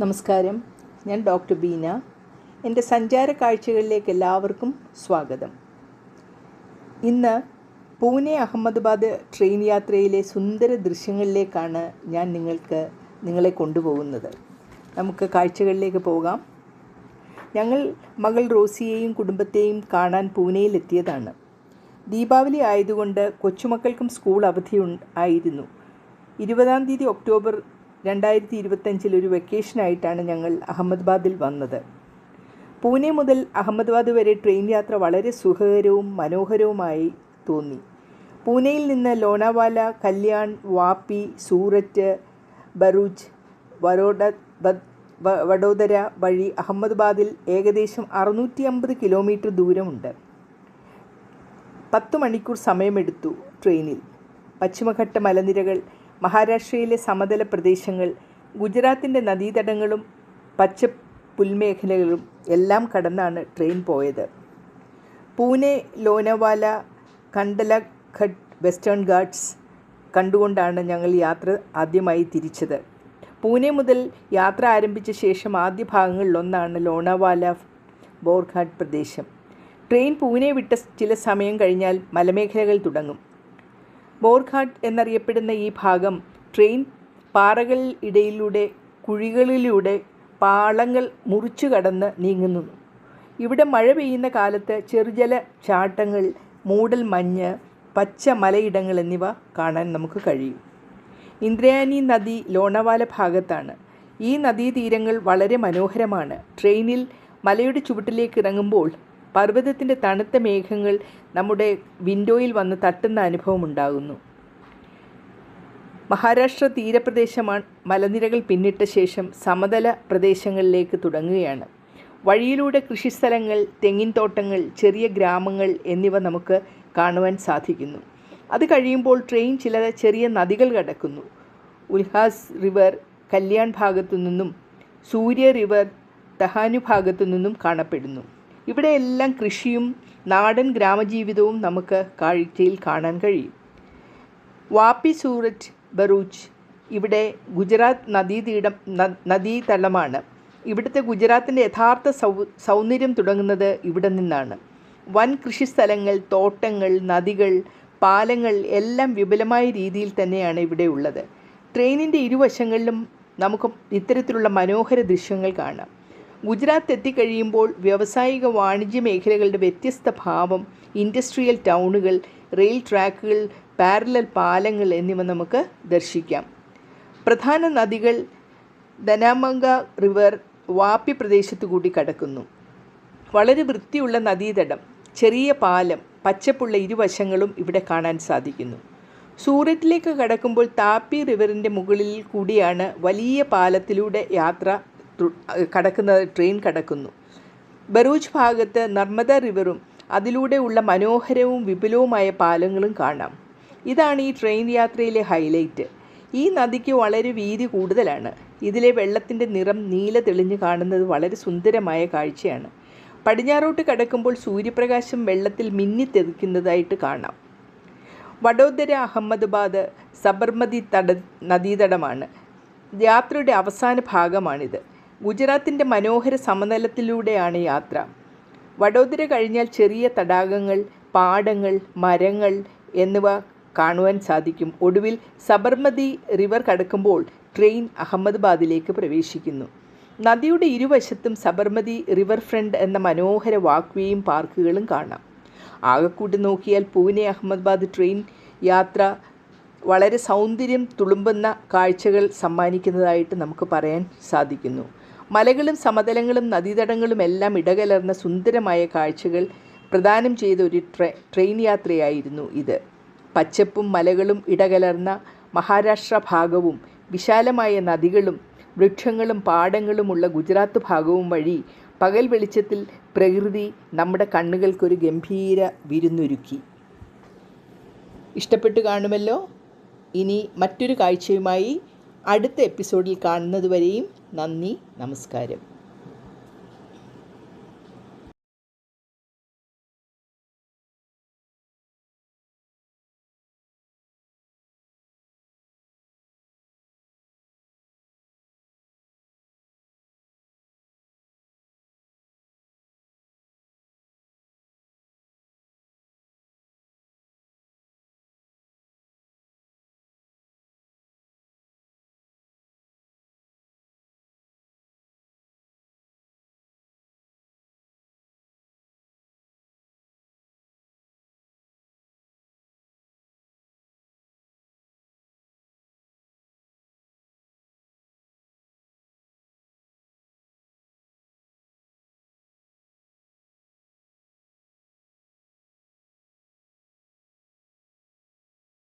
നമസ്കാരം. ഞാൻ ഡോക്ടർ ബീന. എന്റെ സഞ്ചാര കാഴ്ചകളിലേക്ക് എല്ലാവർക്കും സ്വാഗതം. ഇന്ന് പൂനെ അഹമ്മദാബാദ് ട്രെയിൻ യാത്രയിലെ സുന്ദര ദൃശ്യങ്ങളിലേക്കാണ് ഞാൻ നിങ്ങൾക്ക് നിങ്ങളെ കൊണ്ടുപോകുന്നത്. നമുക്ക് കാഴ്ചകളിലേക്ക് പോകാം. ഞങ്ങൾ മകൾ റോസിയെയും കുടുംബത്തെയും കാണാൻ പൂനെയിലെത്തിയതാണ്. ദീപാവലി ആയതുകൊണ്ട് കൊച്ചുമക്കൾക്കും സ്കൂൾ അവധി ആയിരുന്നു. ഇരുപതാം തീയതി ഒക്ടോബർ രണ്ടായിരത്തി ഇരുപത്തഞ്ചിൽ ഒരു വെക്കേഷനായിട്ടാണ് ഞങ്ങൾ അഹമ്മദാബാദിൽ വന്നത്. പൂനെ മുതൽ അഹമ്മദാബാദ് വരെ ട്രെയിൻ യാത്ര വളരെ സുഖകരവും മനോഹരവുമായി തോന്നി. പൂനെയിൽ നിന്ന് ലോണാവാല കല്യാൺ വാപ്പി സൂററ്റ് ബറൂജ് വരോഡ വഡോദര വഴി അഹമ്മദാബാദിൽ ഏകദേശം അറുന്നൂറ്റി അമ്പത് കിലോമീറ്റർ ദൂരമുണ്ട്. പത്ത് മണിക്കൂർ സമയമെടുത്തു ട്രെയിനിൽ. പശ്ചിമഘട്ട മലനിരകൾ മഹാരാഷ്ട്രയിലെ സമതല പ്രദേശങ്ങൾ ഗുജറാത്തിന്റെ നദീതടങ്ങളും പച്ച പുൽമേഖലകളും എല്ലാം കടന്നാണ് ട്രെയിൻ പോയത്. പൂനെ ലോനവാല കണ്ടലഘട്ട് വെസ്റ്റേൺ ഗാർഡ്സ് കണ്ടുകൊണ്ടാണ് ഞങ്ങൾ യാത്ര ആദ്യമായി തിരിച്ചത്. പൂനെ മുതൽ യാത്ര ആരംഭിച്ച ശേഷം ആദ്യ ഭാഗങ്ങളിലൊന്നാണ് ലോണാവാല ബോർഘാട്ട് പ്രദേശം. ട്രെയിൻ പൂനെ വിട്ട ചില സമയം കഴിഞ്ഞാൽ മലമേഖലകൾ തുടങ്ങും. ബോർഘാട്ട് എന്നറിയപ്പെടുന്ന ഈ ഭാഗം ട്രെയിൻ പാറകളിൽ ഇടയിലൂടെ കുഴികളിലൂടെ പാളങ്ങൾ മുറിച്ചു കടന്ന് നീങ്ങുന്നു. ഇവിടെ മഴ പെയ്യുന്ന കാലത്ത് ചെറുജല ചാട്ടങ്ങൾ മൂടൽ മഞ്ഞ് പച്ച മലയിടങ്ങൾ എന്നിവ കാണാൻ നമുക്ക് കഴിയും. ഇന്ദ്രയാനി നദി ലോണവാല ഭാഗത്താണ്. ഈ നദീതീരങ്ങൾ വളരെ മനോഹരമാണ്. ട്രെയിനിൽ മലയുടെ ചുവട്ടിലേക്ക് ഇറങ്ങുമ്പോൾ പർവതത്തിന്റെ തണുത്ത മേഘങ്ങൾ നമ്മുടെ വിൻഡോയിൽ വന്ന് തട്ടുന്ന അനുഭവം ഉണ്ടാകുന്നു. മഹാരാഷ്ട്ര തീരപ്രദേശമാണ്. മലനിരകൾ പിന്നിട്ട ശേഷം സമതല പ്രദേശങ്ങളിലേക്ക് തുടങ്ങുകയാണ്. വഴിയിലൂടെ കൃഷിസ്ഥലങ്ങൾ തെങ്ങിൻ തോട്ടങ്ങൾ ചെറിയ ഗ്രാമങ്ങൾ എന്നിവ നമുക്ക് കാണുവാൻ സാധിക്കുന്നു. അത് കഴിയുമ്പോൾ ട്രെയിൻ ചില ചെറിയ നദികൾ കടക്കുന്നു. ഉൽഹാസ് റിവർ കല്യാൺ ഭാഗത്തു നിന്നും സൂര്യ റിവർ തഹാനു ഭാഗത്തു നിന്നും കാണപ്പെടുന്നു. ഇവിടെയെല്ലാം കൃഷിയും നാടൻ ഗ്രാമജീവിതവും നമുക്ക് കാഴ്ചയിൽ കാണാൻ കഴിയും. വാപ്പി സൂററ്റ് ബറൂച്ച് ഇവിടെ ഗുജറാത്ത് നദീതീടം നദീതലമാണ്. ഇവിടുത്തെ ഗുജറാത്തിന്റെ യഥാർത്ഥ സൗ സൗന്ദര്യം തുടങ്ങുന്നത് ഇവിടെ നിന്നാണ്. വൻ കൃഷിസ്ഥലങ്ങൾ തോട്ടങ്ങൾ നദികൾ പാലങ്ങൾ എല്ലാം വിപുലമായ രീതിയിൽ തന്നെയാണ് ഇവിടെ ഉള്ളത്. ട്രെയിനിന്റെ ഇരുവശങ്ങളിലും നമുക്ക് ഇത്തരത്തിലുള്ള മനോഹര ദൃശ്യങ്ങൾ കാണാം. ഗുജറാത്ത് എത്തിക്കഴിയുമ്പോൾ വ്യാവസായിക വാണിജ്യ മേഖലകളുടെ വ്യത്യസ്ത ഭാവം ഇൻഡസ്ട്രിയൽ ടൗണുകൾ റെയിൽ ട്രാക്കുകൾ പാരലൽ പാലങ്ങൾ എന്നിവ നമുക്ക് ദർശിക്കാം. പ്രധാന നദികൾ ധനാമംഗ റിവർ വാപ്പി പ്രദേശത്തു കൂടി കടക്കുന്നു. വളരെ വൃത്തിയുള്ള നദീതടം ചെറിയ പാലം പച്ചപ്പുള്ള ഇരുവശങ്ങളും ഇവിടെ കാണാൻ സാധിക്കുന്നു. സൂററ്റിലേക്ക് കടക്കുമ്പോൾ താപ്പി റിവറിന്റെ മുകളിൽ കൂടിയാണ് വലിയ പാലത്തിലൂടെ യാത്ര കടക്കുന്ന ട്രെയിൻ കടക്കുന്നു. ബറൂച്ച് ഭാഗത്ത് നർമ്മദ റിവറും അതിലൂടെയുള്ള മനോഹരവും വിപുലവുമായ പാലങ്ങളും കാണാം. ഇതാണ് ഈ ട്രെയിൻ യാത്രയിലെ ഹൈലൈറ്റ്. ഈ നദിക്ക് വളരെ വീതി കൂടുതലാണ്. ഇതിലെ വെള്ളത്തിന്റെ നിറം നീല തെളിഞ്ഞു കാണുന്നത് വളരെ സുന്ദരമായ കാഴ്ചയാണ്. പടിഞ്ഞാറോട്ട് കടക്കുമ്പോൾ സൂര്യപ്രകാശം വെള്ളത്തിൽ മിന്നിത്തെറിക്കുന്നതായിട്ട് കാണാം. വഡോദര അഹമ്മദാബാദ് സബർമതി തട നദീതടമാണ്. യാത്രയുടെ അവസാന ഭാഗമാണിത്. ഗുജറാത്തിന്റെ മനോഹര സമതലത്തിലൂടെയാണ് യാത്ര. വഡോദര കഴിഞ്ഞാൽ ചെറിയ തടാകങ്ങൾ പാടങ്ങൾ മരങ്ങൾ എന്നിവ കാണുവാൻ സാധിക്കും. ഒടുവിൽ സബർമതി റിവർ കടക്കുമ്പോൾ ട്രെയിൻ അഹമ്മദാബാദിലേക്ക് പ്രവേശിക്കുന്നു. നദിയുടെ ഇരുവശത്തും സബർമതി റിവർ ഫ്രണ്ട് എന്ന മനോഹര വാക്വേയും പാർക്കുകളും കാണാം. ആകെക്കൂട്ടി നോക്കിയാൽ പൂനെ അഹമ്മദാബാദ് ട്രെയിൻ യാത്ര വളരെ സൗന്ദര്യം തുളുമ്പുന്ന കാഴ്ചകൾ സമ്മാനിക്കുന്നതായിട്ട് നമുക്ക് പറയാൻ സാധിക്കുന്നു. മലകളും സമതലങ്ങളും നദീതടങ്ങളും എല്ലാം ഇടകലർന്ന സുന്ദരമായ കാഴ്ചകൾ പ്രദാനം ചെയ്ത ഒരു ട്രെ ട്രെയിൻ യാത്രയായിരുന്നു ഇത്. പച്ചപ്പും മലകളും ഇടകലർന്ന മഹാരാഷ്ട്ര ഭാഗവും വിശാലമായ നദികളും വൃക്ഷങ്ങളും പാടങ്ങളുമുള്ള ഗുജറാത്ത് ഭാഗവും വഴി പകൽ വെളിച്ചത്തിൽ പ്രകൃതി നമ്മുടെ കണ്ണുകൾക്കൊരു ഗംഭീര വിരുന്നൊരുക്കി. ഇഷ്ടപ്പെട്ടു കാണുമല്ലോ? ഇനി മറ്റൊരു കാഴ്ചയുമായി അടുത്ത എപ്പിസോഡിൽ കാണുന്നതുവരെയും നന്ദി നമസ്കാരം.